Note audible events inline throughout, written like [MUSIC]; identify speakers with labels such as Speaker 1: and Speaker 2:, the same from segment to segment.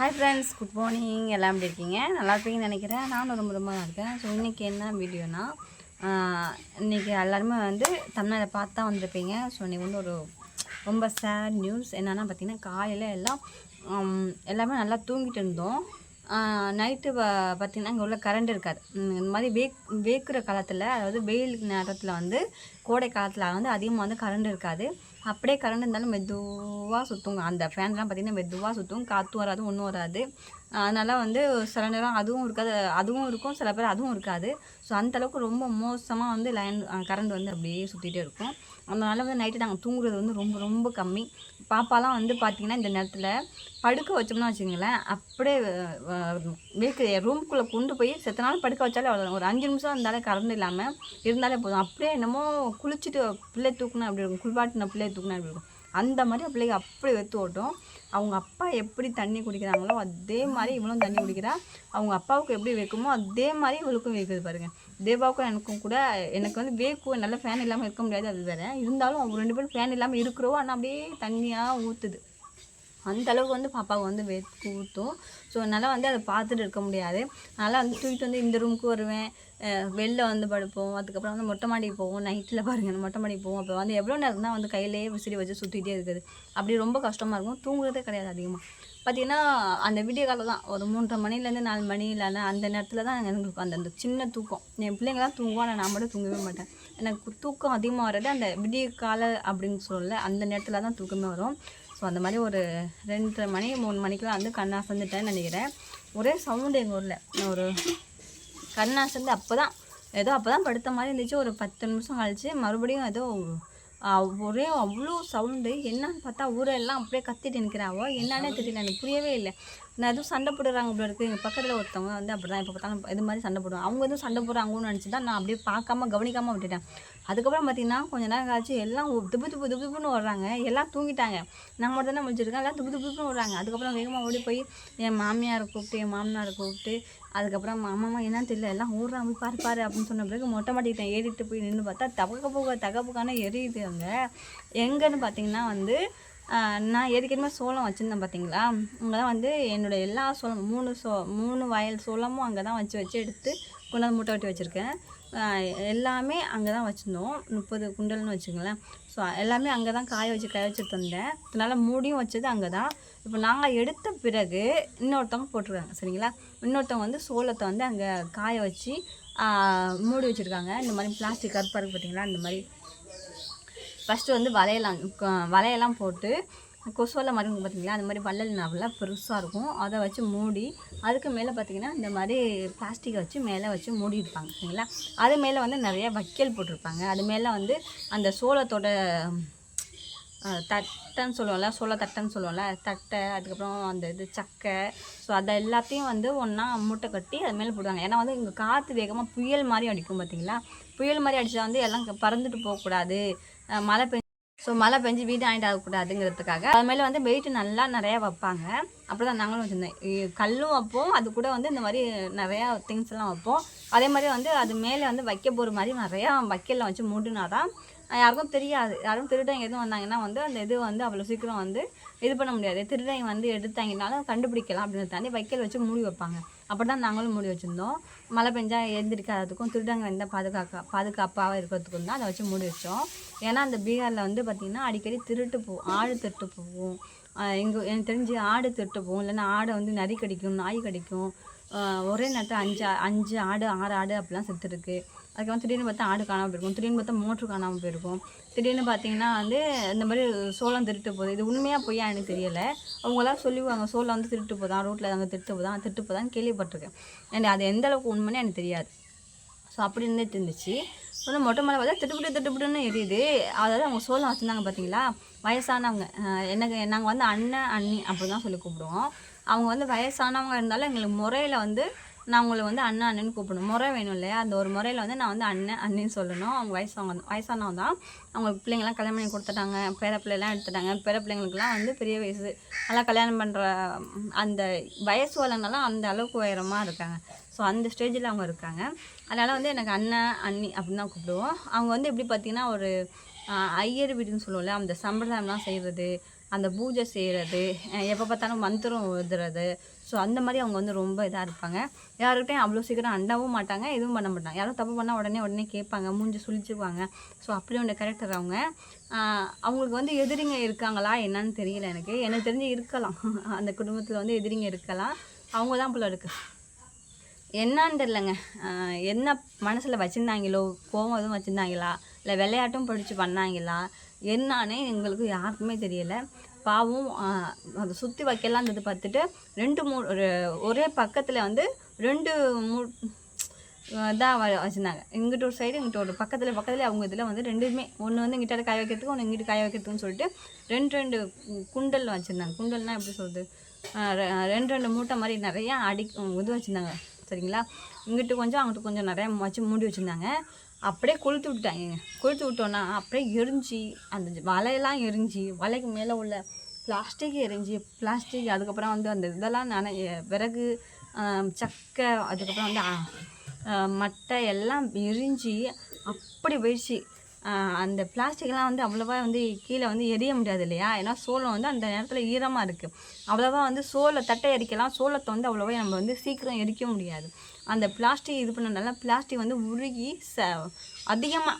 Speaker 1: Hi friends good morning எல்லாம் எப்படி இருக்கீங்க? நல்லா இருப்பீங்கன்னு நினைக்கிறேன். நானும் ரொம்ப ரொம்ப நல்லா இருக்கேன். ஸோ இன்றைக்கி என்ன வீடியோனா இன்றைக்கி எல்லாருமே வந்து தமிழ்நாட்டை பார்த்து தான் வந்திருப்பீங்க. ஸோ இன்றைக்கி வந்து ஒரு ரொம்ப சேட் நியூஸ் என்னென்னா பார்த்திங்கன்னா காலையில் எல்லாம் எல்லாமே நல்லா தூங்கிட்டு இருந்தோம். நைட்டு பார்த்திங்கன்னா இங்கே உள்ள கரண்ட் இருக்காது. இந்த மாதிரி வேக் வேக்குற காலத்தில் அதாவது வெயில் நேரத்தில் வந்து கோடை காலத்தில் வந்து அதிகமாக வந்து கரண்ட் இருக்காது. அப்படியே கரண்ட் இருந்தாலும் மெதுவாக சுற்றுங்க அந்த ஃபேன்லாம் பார்த்திங்கன்னா மெதுவாக சுற்றும் காற்றும் வராது ஒன்றும் வராது. அதனால் வந்து சில நேரம் அதுவும் இருக்காது அதுவும் இருக்கும் சில பேர் அதுவும் இருக்காது. ஸோ அந்தளவுக்கு ரொம்ப மோசமாக வந்து லைன் கரண்ட் வந்து அப்படியே சுற்றிட்டே இருக்கும். அதனால் வந்து நைட்டு நாங்கள் தூங்குறது வந்து ரொம்ப ரொம்ப கம்மி. பாப்பாலாம் வந்து பார்த்திங்கன்னா இந்த நேரத்தில் படுக்க வச்சோம்னா வச்சுங்களேன் அப்படியே வீக்கு ரூம்குள்ளே கொண்டு போய் செத்த நாள் படுக்க வச்சாலே அவ்வளோ ஒரு அஞ்சு நிமிஷம் இருந்தாலே கரண்ட் இல்லாமல் இருந்தாலே போதும். அப்படியே என்னமோ குளிச்சுட்டு பிள்ளை தூக்குனா அப்படி இருக்கும்? குளிப்பாட்டின பிள்ளைய தூக்குனா அப்படி இருக்கும்? அந்த மாதிரி பிள்ளைக்கு அப்படி வெத்து ஓட்டும். அவங்க அப்பா எப்படி தண்ணி குடிக்கிறாங்களோ அதே மாதிரி இவளும் தண்ணி குடிக்கிறா. அவங்க அப்பாவுக்கு எப்படி வைக்குமோ அதே மாதிரி இவளுக்கும் வைக்குது பாருங்கள் தேவாவுக்கும் எனக்கும் கூட எனக்கு வந்து வேக்கும் நல்ல ஃபேன் இல்லாமல் இருக்க முடியாது அது வேற. இருந்தாலும் அவங்க ரெண்டு பேரும் ஃபேன் இல்லாமல் இருக்கிறோம். ஆனால் அப்படியே தண்ணியாக ஊற்றுது அந்த அளவுக்கு வந்து பாப்பாவுக்கு வந்து வேர்த்து ஊற்றும் ஸோ என்னால் வந்து அதை பார்த்துட்டு இருக்க முடியாது. அதனால் வந்து தூக்கிட்டு வந்து இந்த ரூமுக்கு வருவேன். வெளில வந்து படுப்போம். அதுக்கப்புறம் வந்து மொட்டை மாடிக்கு போவோம். நைட்டில் பாருங்கள் மொட்டை மாடிக்கு போவோம். அப்போ வந்து எவ்வளோ நேரம் தான் வந்து கையிலேயே விசிறி வச்சு சுற்றிட்டே இருக்குது. அப்படி ரொம்ப கஷ்டமாக இருக்கும். தூங்குறதே கிடையாது அதிகமாக பார்த்தீங்கன்னா அந்த விடிய காலம் தான். ஒரு மூன்றரை மணிலேருந்து நாலு மணி இல்லைன்னா அந்த நேரத்தில் தான் எனக்கு அந்த அந்த சின்ன தூக்கம். என் பிள்ளைங்களாம் தூங்குவோம் ஆனால் நான் மட்டும் தூங்கவே மாட்டேன். எனக்கு தூக்கம் அதிகமாக வர்றது அந்த விடிய கால அப்படின்னு சொல்லல. அந்த நேரத்தில் தான் தூக்கமே வரும். ஸோ அந்த மாதிரி ஒரு ரெண்டரை மணி மூணு மணிக்கெலாம் வந்து கண்ணாசந்துட்டேன்னு நினைக்கிறேன். ஒரே சவுண்டு எங்கள் ஊரில். ஒரு கண் வந்து அப்போ தான் ஏதோ அப்போ தான் படுத்த மாதிரி இருந்துச்சு. ஒரு பத்து நிமிஷம் கழிச்சு மறுபடியும் ஏதோ ஒரே அவ்வளோ சவுண்டு என்னன்னு பார்த்தா ஊரெல்லாம் அப்படியே கத்திட்டு நிற்கிறாவோ என்னன்னே தெரியல எனக்கு புரியவே இல்லை. நான் எதுவும் சண்டை போடுறாங்க அப்படி இருக்குது எங்கள் பக்கத்தில் ஒருத்தவங்க வந்து அப்படி தான் இப்போ பார்த்தாலும் இது மாதிரி சண்டை போடுவாங்க. அவங்க எதுவும் சண்டை போடுறாங்கன்னு நினச்சி தான் நான் அப்படியே பார்க்காம கவனிக்காமல் விட்டுட்டேன். அதுக்கப்புறம் பார்த்தீங்கன்னா கொஞ்ச நேரம் ஆச்சு எல்லாம் துப்பு துப்பு துப்பு துப்புன்னு வர்றாங்க எல்லாம் தூங்கிட்டாங்க. நான் மட்டும் தானே முடிச்சிருக்கேன் எல்லாம் துப்பு துப்புன்னு வர்றாங்க அதுக்கப்புறம் வேகமாக ஓடி போய் என் மாமியாரை கூப்பிட்டு என் மாமனாரை கூப்பிட்டு அதுக்கப்புறம் அம்மா என்னன்னு தெரியல. எல்லாம் ஓடுறாங்க போய் பாரு பாரு அப்படின்னு சொன்ன பிறகு மொட்டை மாட்டிக்கிட்டேன் ஏறிட்டு போய் நின்று பார்த்தா தகப்பு தகப்புக்கான எரியுது அங்கே. எங்கேன்னு பார்த்தீங்கன்னா வந்து நான் ஏற்கனவே சோளம் வச்சுருந்தேன் பார்த்தீங்களா? அங்கே தான் வந்து என்னோடய எல்லா சோளம் மூணு சோ மூணு வயல் சோளமும் அங்கே தான் வச்சு வச்சு எடுத்து கொண்டாந்து மூட்டை வெட்டி வச்சுருக்கேன். எல்லாமே அங்கே தான் வச்சுருந்தோம். முப்பது குண்டல்னு வச்சுங்களேன் ஸோ எல்லாமே அங்கே தான் காய வச்சு காய வச்சு தந்தேன் இதனால் மூடியும் வச்சது அங்கே தான் இப்போ நாங்கள் எடுத்த பிறகு இன்னொருத்தவங்க போட்டிருக்காங்க சரிங்களா? இன்னொருத்தவங்க வந்து சோளத்தை வந்து அங்கே காய வச்சு மூடி வச்சுருக்காங்க. இந்த மாதிரி பிளாஸ்டிக் கருப்பாக இருக்குது பார்த்தீங்களா? இந்த மாதிரி ஃபஸ்ட்டு வந்து வலையெல்லாம் வலையெல்லாம் போட்டு கொசுவலை மாதிரி பார்த்தீங்களா அந்த மாதிரி வள்ளல் நல்லா பெருசாக இருக்கும். அதை வச்சு மூடி அதுக்கு மேலே பார்த்தீங்கன்னா இந்த மாதிரி பிளாஸ்டிக்கை வச்சு மேலே வச்சு மூடி இருப்பாங்க சரிங்களா? அது மேலே வந்து நிறைய வைக்கல் போட்டிருப்பாங்க. அது மேலே வந்து அந்த சோளத்தோட தட்டைன்னு சொல்லுவோம்ல சோள தட்டைன்னு சொல்லுவோம்ல தட்டை அதுக்கப்புறம் அந்த இது சக்கை. ஸோ அதை எல்லாத்தையும் வந்து ஒன்றா மூட்டை கட்டி அது மேலே போடுவாங்க. ஏன்னா வந்து இங்கே காற்று வேகமாக புயல் மாதிரி அடிக்கும் பார்த்தீங்களா புயல் மாதிரி அடித்தா வந்து எல்லாம் பறந்துட்டு போகக்கூடாது. மழை பெஞ்சு ஸோ மழை பெஞ்சு வீடு ஆகிட்டு ஆகக்கூடாதுங்கிறதுக்காக. அது மேலே வந்து வெயிட்டு நல்லா நிறையா வைப்பாங்க. அப்படி தான் நாங்களும் வச்சுருந்தேன் கல்லும் வைப்போம். அது கூட வந்து இந்த மாதிரி நிறையா திங்ஸ் எல்லாம் வைப்போம். அதே மாதிரி வந்து அது மேலே வந்து வைக்க போகிற மாதிரி நிறையா வைக்கல்லாம் வச்சு மூடினா தான் யாருக்கும் தெரியாது. யாரும் திருடங்க எதுவும் வந்தாங்கன்னா வந்து அந்த இது வந்து அவ்வளோ சீக்கிரம் வந்து இது பண்ண முடியாது. திருடங்க வந்து எடுத்தாங்கனாலும் கண்டுபிடிக்கலாம் அப்படின்னு தாண்டி வைக்கல் வச்சு மூடி வைப்பாங்க. அப்படி தான் நாங்களும் மூடி வச்சுருந்தோம். மழை பெஞ்சா எழுந்திரிக்காததுக்கும் திருடங்க வந்து பாதுகாக்க பாதுகாப்பாக இருக்கிறதுக்கும் தான் அதை வச்சு மூடி வச்சோம். ஏன்னா அந்த பீகாரில் வந்து பார்த்திங்கன்னா அடிக்கடி திருட்டு போ ஆடு திருட்டு போகும் எங்கள் எனக்கு தெரிஞ்சு ஆடு திருட்டு போகும் இல்லைன்னா ஆடை வந்து நரி கடிக்கும் நாய் கடிக்கும். ஒரே நேரத்தில் அஞ்சு அஞ்சு ஆடு ஆறு ஆடு அப்படிலாம் செத்துருக்கு. அதுக்கப்புறம் திடீர்னு பார்த்தா ஆடு காணாமல் போயிருக்கும். திடீர்னு பார்த்தா மோட்ரு காணாமல் போயிருக்கும். திடீர்னு பார்த்தீங்கன்னா வந்து இந்த மாதிரி சோளம் திருட்டு போகுது. இது உண்மையாக பொய்யா எனக்கு தெரியலை. அவங்களாம் சொல்லுவாங்க சோளம் வந்து திருட்டு போதான் ரோட்டில் அங்கே திருட்டு போதான் திருட்டு போதான்னு கேள்விப்பட்டிருக்கேன். எனக்கு அது எந்த அளவுக்கு உண்மைன்னு எனக்கு தெரியாது. ஸோ அப்படி இருந்துட்டு இருந்துச்சு. வந்து மொட்டை மலை பார்த்தா திட்டுப்பிட்டு திட்டுப்பிட்டுன்னு எரியுது. அதாவது அவங்க சோளம் வச்சுருந்தாங்க பார்த்தீங்களா? வயசானவங்க. என்ன எனக்கு நாங்கள் வந்து அண்ணன் அண்ணி அப்படி தான் சொல்லி கூப்பிடுவோம். அவங்க வந்து வயசானவங்க இருந்தாலும் எங்களுக்கு முறையில் வந்து நான் உங்களை வந்து அண்ணன் அண்ணன்னு கூப்பிடணும். முறை வேணும் இல்லையா? அந்த ஒரு முறையில் வந்து நான் வந்து அண்ணன் அண்ணின்னு சொல்லணும். அவங்க வயசானவங்க வயசானவங்க தான் அவங்களுக்கு பிள்ளைங்களாம் கல்யாணம் பண்ணி கொடுத்துட்டாங்க. பேர பிள்ளைலாம் எடுத்துட்டாங்க. பேர பிள்ளைங்களுக்குலாம் வந்து பெரிய வயசு. நல்லா கல்யாணம் பண்ணுற அந்த வயசு வரலனாலும் அந்த அளவுக்கு உயரமாக இருக்காங்க. ஸோ அந்த ஸ்டேஜில் அவங்க இருக்காங்க. அதனால் வந்து எனக்கு அண்ணன் அண்ணி அப்படின்னு தான் கூப்பிடுவோம். அவங்க வந்து எப்படி பார்த்தீங்கன்னா ஒரு ஐயர் வீடுன்னு சொல்லுவோம்ல அந்த சம்பிரதாயம்லாம் செய்கிறது அந்த பூஜை செய்கிறது எப்போ பார்த்தாலும் மந்திரம் எழுதுறது. ஸோ அந்த மாதிரி அவங்க வந்து ரொம்ப இதாக இருப்பாங்க. யாருக்கிட்டையும் அவ்வளோ சீக்கிரம் அண்டாவும் மாட்டாங்க எதுவும் பண்ண மாட்டாங்க. யாரும் தப்பு பண்ணால் உடனே உடனே கேட்பாங்க மூஞ்சி சுழிச்சுக்குவாங்க ஸோ அப்படி ஒன்று கேரக்டர் அவங்க அவங்களுக்கு வந்து எதிரிங்க இருக்காங்களா என்னன்னு தெரியல எனக்கு. எனக்கு தெரிஞ்சு இருக்கலாம். [LAUGHS] அந்த குடும்பத்தில் வந்து எதிரிங்க இருக்கலாம். அவங்க தான் போல இருக்கு. என்னன்னு தெரிலங்க என்ன மனசில் வச்சுருந்தாங்களோ கோவம் எதுவும் வச்சுருந்தாங்களா? இல்லை விளையாட்டும் படித்து பண்ணாங்களா? என்னானே எங்களுக்கு யாருக்குமே தெரியலை. பாவம் அதை சுற்றி வைக்கலாம் இருந்தது பார்த்துட்டு ரெண்டு மூ ஒரே பக்கத்தில் வந்து ரெண்டு மூ இதாக வச்சுருந்தாங்க. இங்கிட்ட ஒரு சைடு இங்கிட்ட ஒரு பக்கத்தில் பக்கத்தில் அவங்க இதில் வந்து ரெண்டுமே ஒன்று வந்து இங்கிட்ட காய வைக்கிறதுக்கு ஒன்று இங்கிட்ட காய வைக்கிறதுக்குன்னு சொல்லிட்டு ரெண்டு ரெண்டு குண்டல் வச்சுருந்தாங்க. குண்டல்னால் எப்படி சொல்கிறது ரெண்டு ரெண்டு மூட்டை மாதிரி நிறையா அடி இது வச்சுருந்தாங்க. சரிங்களா? இங்கிட்டு கொஞ்சம் அங்கிட்டு கொஞ்சம் நிறையா வச்சு மூடி வச்சுருந்தாங்க. அப்படியே கொளுத்து விட்டாங்க கொளுத்து விட்டோன்னா அப்படியே எரிஞ்சு அந்த வலையெல்லாம் எரிஞ்சு வலைக்கு மேலே உள்ள பிளாஸ்டிக் எரிஞ்சு பிளாஸ்டிக் அதுக்கப்புறம் வந்து அந்த இதெல்லாம் நனைய விறகு சக்கை அதுக்கப்புறம் வந்து மட்டை எல்லாம் எரிஞ்சு அப்படி போயிடுச்சு. அந்த பிளாஸ்டிக்லாம் வந்து அவ்வளோவா வந்து கீழே வந்து எரிய முடியாது இல்லையா? ஏன்னா சோளம் வந்து அந்த நேரத்தில் ஈரமாக இருக்குது அவ்வளோவா வந்து சோளை தட்டை எரிக்கலாம். சோளத்தை வந்து அவ்வளோவா நம்ம வந்து சீக்கிரம் எரிக்க முடியாது. அந்த பிளாஸ்டிக் இது பண்ணனால பிளாஸ்டிக் வந்து உருகி ச அதிகமாக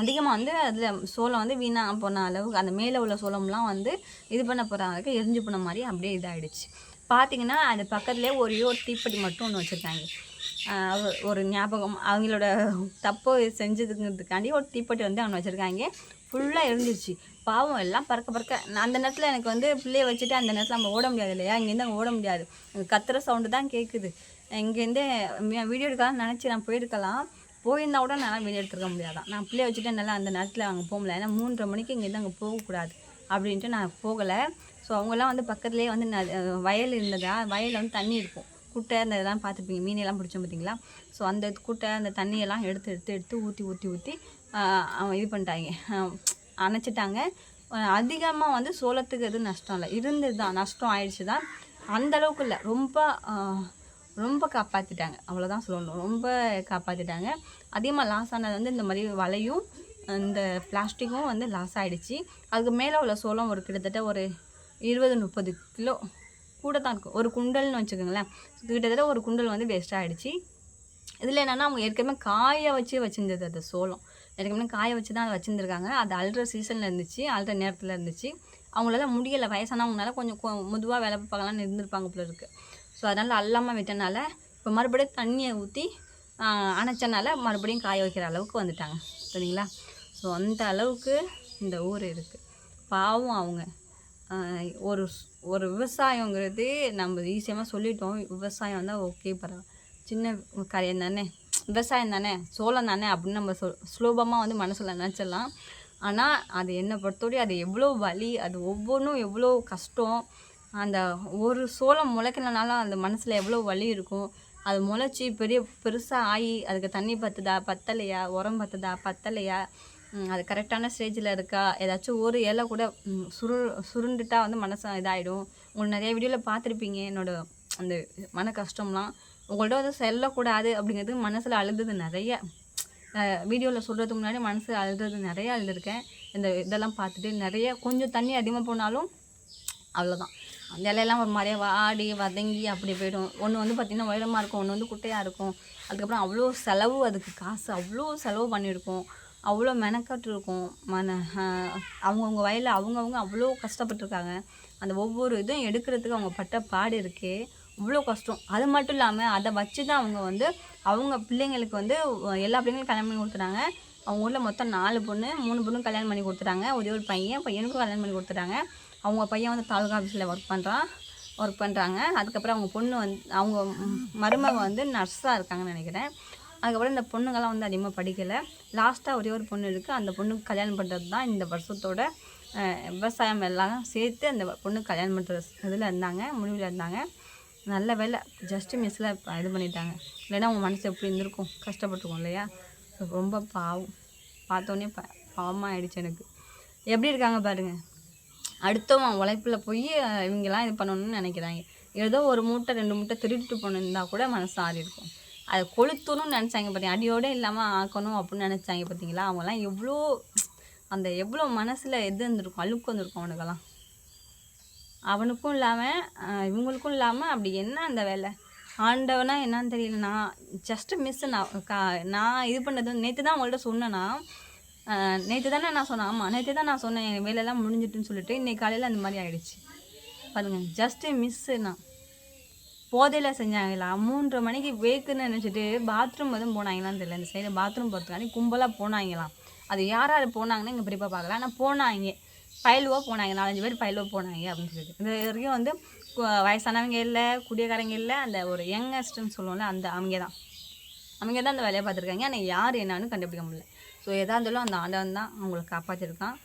Speaker 1: அதிகமாக வந்து அதில் சோளம் வந்து வீணாக போன அளவுக்கு அந்த மேலே உள்ள சோளம்லாம் வந்து இது பண்ண போகிற அளவுக்கு எரிஞ்சு போன மாதிரி அப்படியே இதாகிடுச்சு பார்த்தீங்கன்னா அது பக்கத்துலேயே ஒரே ஒரு தீப்பெட்டி மட்டும் ஒன்று வச்சுருக்காங்க. ஒரு ஞாபகம். அவங்களோட தப்போ செஞ்சதுங்கிறதுக்காண்டி ஒரு தீப்பெட்டி வந்து அவங்க வச்சுருக்காங்க. ஃபுல்லாக இருந்துச்சு பாவம் எல்லாம் பறக்க பறக்க. நான் அந்த நேரத்தில் எனக்கு வந்து பிள்ளைய வச்சுட்டு அந்த நேரத்தில் நம்ம ஓட முடியாது இல்லையா? இங்கேருந்து அங்கே ஓட முடியாது. கத்துற சவுண்டு தான் கேட்குது இங்கேருந்து வீடியோ எடுக்கலாம் நினச்சி நான் போயிருக்கலாம். போயிருந்தா கூட நான் வீடியோ எடுத்துருக்க முடியாதான் நான் பிள்ளைய வச்சுட்டு என்னால் அந்த நேரத்தில் அங்கே போக முடியல. ஏன்னா மூன்றரை மணிக்கு இங்கேருந்து அங்கே போகக்கூடாது அப்படின்ட்டு நான் போகலை. ஸோ அவங்கெல்லாம் வந்து பக்கத்துலேயே வந்து ந- வயல் இருந்ததா? வயலில் வந்து தண்ணி இருக்கும். குட்டை அந்த இதெல்லாம் பார்த்துருப்பீங்க மீனெல்லாம் பிடிச்சோம் பார்த்தீங்களா? ஸோ அந்த குட்டை அந்த தண்ணியெல்லாம் எடுத்து எடுத்து எடுத்து ஊற்றி ஊற்றி ஊற்றி அவன் இது பண்ணிட்டாங்க. அணைச்சிட்டாங்க. அதிகமாக வந்து சோளத்துக்கு எதுவும் நஷ்டம் இல்லை. இருந்தது தான் நஷ்டம் ஆயிடுச்சு தான். அந்த அளவுக்கு இல்லை. ரொம்ப ரொம்ப காப்பாற்றிட்டாங்க அவ்வளோதான் சொல்லணும். ரொம்ப காப்பாற்றிட்டாங்க அதிகமாக லாஸ் ஆனது வந்து இந்த மாதிரி வலையும் இந்த பிளாஸ்டிக்கும் வந்து லாஸ் ஆகிடுச்சு அதுக்கு மேலே உள்ள சோளம் ஒரு கிட்டத்தட்ட ஒரு இருபது முப்பது கிலோ கூட தான் இருக்கும். ஒரு குண்டல்னு வச்சுக்கோங்களேன். கிட்டத்தட்ட ஒரு குண்டல் வந்து வேஸ்ட்டாக ஆகிடுச்சு இதில் என்னென்னா அவங்க ஏற்கனவே காய வச்சு வச்சுருந்தது அது சோளம். ஏற்கனவே காய வச்சு தான் அதை வச்சுருந்துருக்காங்க. அது அல்ற சீசனில் இருந்துச்சு அல்ற நேரத்தில் இருந்துச்சு. அவங்களால முடியலை. வயசானவங்களால கொஞ்சம் முதுவாக வேலை பார்க்கலான்னு இருந்திருப்பாங்க போல இருக்குது ஸோ அதனால் அல்லாமல் விட்டனால இப்போ மறுபடியும் தண்ணியை ஊற்றி அணைச்சனால மறுபடியும் காய வைக்கிற அளவுக்கு வந்துட்டாங்க. சரிங்களா? ஸோ அந்த அளவுக்கு இந்த ஊர் இருக்குது பாவம் அவங்க. ஒரு ஒரு விவசாயங்கிறது நம்ம ஈஸியாக சொல்லிட்டோம். விவசாயம் வந்தால் ஓகே பரவாயில்ல சின்ன காரியம் தானே. விவசாயம் தானே சோளம் தானே அப்படின்னு நம்ம சொல் சுலபமாக வந்து மனசில் நினச்சிடலாம். ஆனால் அது என்னை பொறுத்தவரை அது எவ்வளோ வலி அது ஒவ்வொன்றும் எவ்வளோ கஷ்டம். அந்த ஒரு சோளம் முளைக்கலனாலும் அந்த மனசில் எவ்வளோ வலி இருக்கும். அது முளைச்சி பெரிய பெருசாக ஆகி அதுக்கு தண்ணி பத்துதா பத்தலையா உரம் பத்துதா பத்தலையா? அது கரெக்டான ஸ்டேஜில் இருக்கா? ஏதாச்சும் ஒரு இலை கூட சுரு சுருண்டுட்டா வந்து மனசு இதாகிடும் உங்களுக்கு நிறைய வீடியோவில் பார்த்துருப்பீங்க என்னோடய அந்த மன கஷ்டம்லாம். உங்கள்கிட்ட வந்து செல்லக்கூடாது அப்படிங்கிறது மனசில் அழுந்தது நிறைய. வீடியோவில் சொல்கிறதுக்கு முன்னாடி மனசு அழுது நிறைய அழுதுருக்கேன். இந்த இதெல்லாம் பார்த்துட்டு நிறைய கொஞ்சம் தண்ணி அதிகமாக போனாலும் அவ்வளோதான் அந்த இலையெல்லாம் ஒரு மாதிரியா வாடி வதங்கி அப்படி போயிடும். ஒன்று வந்து பார்த்திங்கன்னா உயரமாக இருக்கும் ஒன்று வந்து குட்டையாக இருக்கும். அதுக்கப்புறம் அவ்வளோ செலவு அதுக்கு காசு அவ்வளோ செலவு பண்ணியிருக்கோம். அவ்வளோ மெனக்கட்டு இருக்கும். மன அவங்கவுங்க வயலில் அவங்கவுங்க அவ்வளோ கஷ்டப்பட்டிருக்காங்க. அந்த ஒவ்வொரு இதுவும் எடுக்கிறதுக்கு அவங்க பட்ட பாடு இருக்கே. அவ்வளோ கஷ்டம். அது மட்டும் இல்லாமல் அதை வச்சு தான் அவங்க வந்து அவங்க பிள்ளைங்களுக்கு வந்து எல்லா பிள்ளைங்களும் கல்யாணம் பண்ணி கொடுத்துட்டாங்க. அவங்க ஊரில் மொத்தம் நாலு பொண்ணு மூணு பொண்ணும் கல்யாணம் பண்ணி கொடுத்துட்டாங்க. ஒரே ஒரு பையன் பையனுக்கும் கல்யாணம் பண்ணி கொடுத்துட்டாங்க. அவங்க பையன் வந்து தாலுகா ஆஃபீஸில் ஒர்க் பண்ணுறான் ஒர்க் பண்ணுறாங்க அதுக்கப்புறம் அவங்க பொண்ணு வந்து அவங்க மருமக வந்து நர்ஸாக இருக்காங்கன்னு நினைக்கிறேன். அதுக்கப்புறம் இந்த பொண்ணுங்கெல்லாம் வந்து அதிகமாக படிக்கலை. லாஸ்ட்டாக ஒரே ஒரு பொண்ணு இருக்குது அந்த பொண்ணுக்கு கல்யாணம் பண்ணுறது தான் இந்த வருஷத்தோட விவசாயம் எல்லாம் சேர்த்து அந்த பொண்ணுக்கு கல்யாணம் பண்ணுற இதில் இருந்தாங்க முடிவில் இருந்தாங்க. நல்ல வேலை. ஜஸ்ட்டு மிஸ்ஸில் இது பண்ணிட்டாங்க. இல்லைன்னா அவங்க மனசு எப்படி இருந்திருக்கும்? கஷ்டப்பட்டுருக்கும் இல்லையா? ரொம்ப பாவம். பார்த்தோன்னே ப பாவமாக ஆயிடுச்சு எனக்கு. எப்படி இருக்காங்க பாருங்கள் அடுத்தவன் உழைப்பில் போய் இவங்கெல்லாம் இது பண்ணணும்னு நினைக்கிறாங்க. ஏதோ ஒரு மூட்டை ரெண்டு மூட்டை திருட்டு போனிருந்தா கூட மனசு ஆறி இருக்கும் அதை கொளுத்தணும்னு நினச்சாங்க பார்த்தீங்க அடியோடு இல்லாமல் ஆக்கணும் அப்படின்னு நினச்சாங்க பார்த்தீங்களா அவங்கெல்லாம் எவ்வளோ அந்த எவ்வளோ மனசில் எது இருந்திருக்கும் அழுக்கு வந்திருக்கும் அவனுக்கெல்லாம். அவனுக்கும் இல்லாமல் இவங்களுக்கும் இல்லாமல் அப்படி என்ன அந்த வேலை? ஆண்டவனா என்னன்னு தெரியல. நான் ஜஸ்ட்டு மிஸ் நான் கா நான் இது பண்ணது நேற்று தான் உங்கள்கிட்ட சொன்னேன்னா நேற்று தானே நான் சொன்னேன். ஆமாம் நேற்று தான் நான் சொன்னேன். என் வேலையெல்லாம் முடிஞ்சிட்டுன்னு சொல்லிட்டு இன்றைக்கி காலையில் அந்த மாதிரி ஆகிடுச்சு பாருங்கள் ஜஸ்ட்டு மிஸ்ஸு நான் போதையில் செஞ்சாங்களா? மூன்றரை மணிக்கு வேக்குன்னு நினச்சிட்டு பாத்ரூம் எதுவும் போனாங்களான்னு தெரியல. இந்த சைடு பாத்ரூம் போகிறதுக்காண்டி கும்பலாக போனாங்களாம். அது யார் யார் போனாங்கன்னு எங்கள் பெரியப்பா பார்க்கல. ஆனால் போனாங்க. பயிலுவோ போனாங்க. நாலஞ்சு பேர் பயிலுவோ போனாங்க அப்படின்னு சொல்லிட்டு. இது வரைக்கும் வந்து வயசானவங்க இல்லை குடியக்காரங்க இல்லை அந்த ஒரு யங்கஸ்ட்னு சொல்லுவோம்ல அந்த அவங்க தான் அவங்க தான் அந்த வேலையை பார்த்துருக்காங்க. ஆனால் யார் என்னன்னு கண்டுபிடிக்க முடியல. ஸோ எதாக இருந்தாலும் அந்த ஆண்டவன் தான் அவங்களை காப்பாற்றிருக்கான்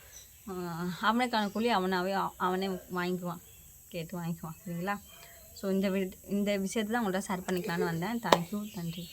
Speaker 1: அவனுக்கான கூலி அவனாவே அவனே வாங்கிக்குவான். கேட்டு வாங்கிக்குவான். சரிங்களா? ஸோ இந்த வி இந்த விஷயத்தை தான் உங்கள்கிட்ட ஷேர் பண்ணிக்கலான்னு வந்தேன். தேங்க்யூ நன்றி.